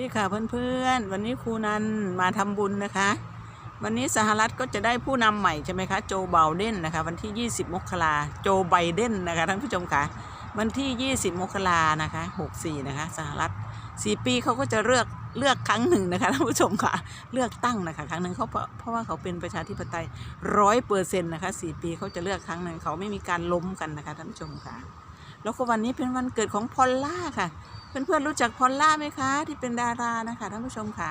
ดีค่ะเพื่อนๆ วันนี้ครูนันมาทำบุญนะคะ วันนี้สหรัฐก็จะได้ผู้นำใหม่ใช่ไหมคะโจไบเดนนะคะ วันที่ 20 มกราโจไบเดนนะคะท่านผู้ชมค่ะวันที่ 20 มกรานะคะ 64 นะคะสหรัฐ 4 ปีเขาก็จะเลือกเลือกครั้งหนึ่งนะคะท่านผู้ชมค่ะเลือกตั้งนะคะครั้งหนึ่งเขาเพราะเพราะว่าเขาเป็นประชาธิปไตยร้อยเปอร์เซ็นต์นะคะ4ปีเขาจะเลือกครั้งหนึ่งเขาไม่มีการล้มกันนะคะท่านผู้ชมค่ะ แล้วก็วันนี้เป็นวันเกิดของพอลล่าค่ะ เพื่อนๆรู้จักพอลล่าไหมคะ ที่เป็นดารานะคะท่านผู้ชมค่ะ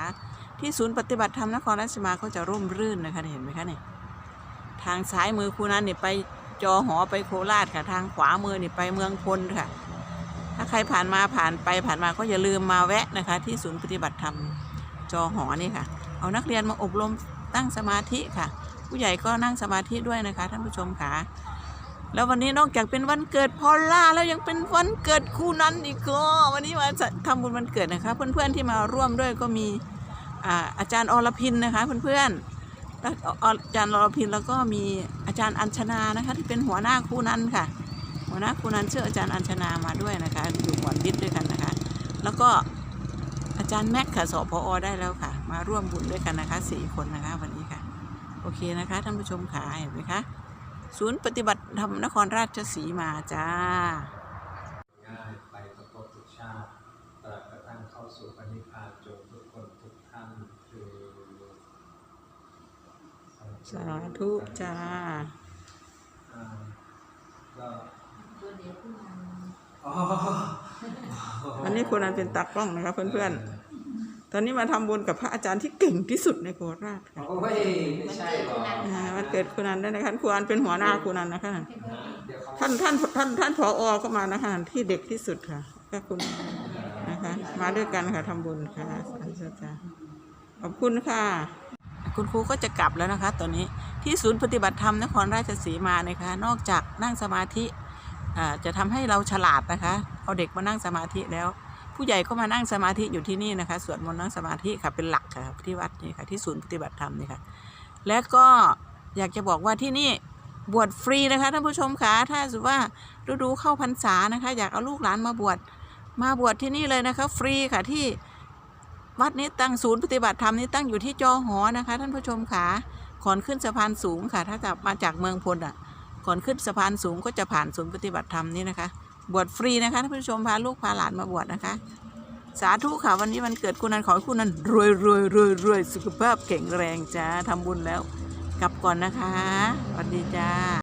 ที่ศูนย์ปฏิบัติธรรมนครราชสีมาเขาจะร่มรื่นนะคะเห็นไหมคะเนี่ยทางซ้ายมือคูนั้นเนี่ยไปจอหอไปโคราชค่ะ ทางขวามือเนี่ยไปเมืองพลค่ะ ถ้าใครผ่านมาผ่านไปผ่านมาก็อย่าลืมมาแวะนะคะ ที่ศูนย์ปฏิบัติธรรมจอหอนี่ค่ะ เอานักเรียนมาอบรมตั้งสมาธิค่ะ ผู้ใหญ่ก็นั่งสมาธิด้วยนะคะ ท่านผู้ชมค่ะ แล้ววันนี้นอกจากเป็นวันเกิดพอลล่าแล้วยังเป็นวันเกิดคู่นั้นอีกก็วันนี้มาทำบุญวันเกิดนะคะ เพื่อนๆที่มาร่วมด้วยก็มีอาอาจารย์อรพินนะคะเพื่อนๆอาจารย์อรพินแล้วก็มีอาจารย์อัญชนานะคะ ที่เป็นหัวหน้าคู่นั้นค่ะ หัวหน้าคู่นั้นชื่ออาจารย์อัญชนามาด้วยนะคะอยู่หมวดวิทย์ด้วยกันนะคะ แล้วก็อาจารย์แม็กค่ะสพอได้แล้วค่ะ มาร่วมบุญด้วยกันนะคะสี่คนนะคะวันนี้ค่ะ โอเคนะคะท่านผู้ชมขาเห็นไหมคะ ศูนย์ปฏิบัติธรรมนครราชสีมาจ้าง่ายไปทุกภพทุกชาติตราบกระทั่งเข้าสู่ปณิพพานจงทุกคนทุกท่านคือสาธุจ้าอ่าก็ตัวเดียวขึ้นมาอ๋ออันนี้คนนั้นเป็นตากล้องนะคะเพื่อนๆต อนนี้มาทำบุญกับพระอาจารย์ที่เก่งที่สุดในโคราชค่ะโอ้ยไม่ใช่หรอกอ่าวันเกิดคุณนันด้วยนะคะคุณนันเป็นหัวหน้าคุณนันนะคะเดี๋ยวเขาท่านท่านท่านท่านผอเข้ามานะคะที่เด็กที่สุดค่ะก็คุณนะคะมาด้วยกันค่ะทำบุญค่ะสาธุจ้าขอบคุณค่ะ คุณครูก็จะกลับแล้วนะคะ ตอนนี้ที่ศูนย์ปฏิบัติธรรมนครราชสีมานะคะ นอกจากนั่งสมาธิอ่าจะทำให้เราฉลาดนะคะ เอาเด็กมานั่งสมาธิแล้ว ผู้ใหญ่ก็มานั่งสมาธิอยู่ที่นี่นะคะสวดมนต์นั่งสมาธิค่ะเป็นหลักค่ะที่วัดนี่ค่ะที่ศูนย์ปฏิบัติธรรมนี่ค่ะและก็อยากจะบอกว่าที่นี่บวชฟรีนะคะท่านผู้ชมคะถ้าสมมติว่าฤดูเข้าพรรษานะคะ อยากเอาลูกหลานมาบวชมาบวชที่นี่เลยนะคะ ฟรีค่ะที่วัดนี้ตั้งศูนย์ปฏิบัติธรรมนี้ตั้งอยู่ที่จอหอนะคะ ท่านผู้ชมคะก่อนขึ้นสะพานสูงค่ะ ถ้ากลับมาจากเมืองพลอะก่อนขึ้นสะพานสูงก็จะผ่านศูนย์ปฏิบัติธรรมนี้นะคะ บวชฟรีนะคะท่านผู้ชมพาลูกพาหลานมาบวชนะคะ สาธุค่ะวันนี้วันเกิดคุณนันขอให้คุณนันรวยรวยรวยรวยสุขภาพแข็งแรงจ้าทำบุญแล้ว กลับก่อนนะคะสวัสดีจ้า